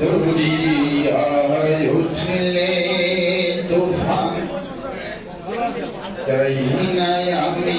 দরিয়ায় উঠলে তুফান। নাই আমি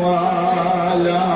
وعلى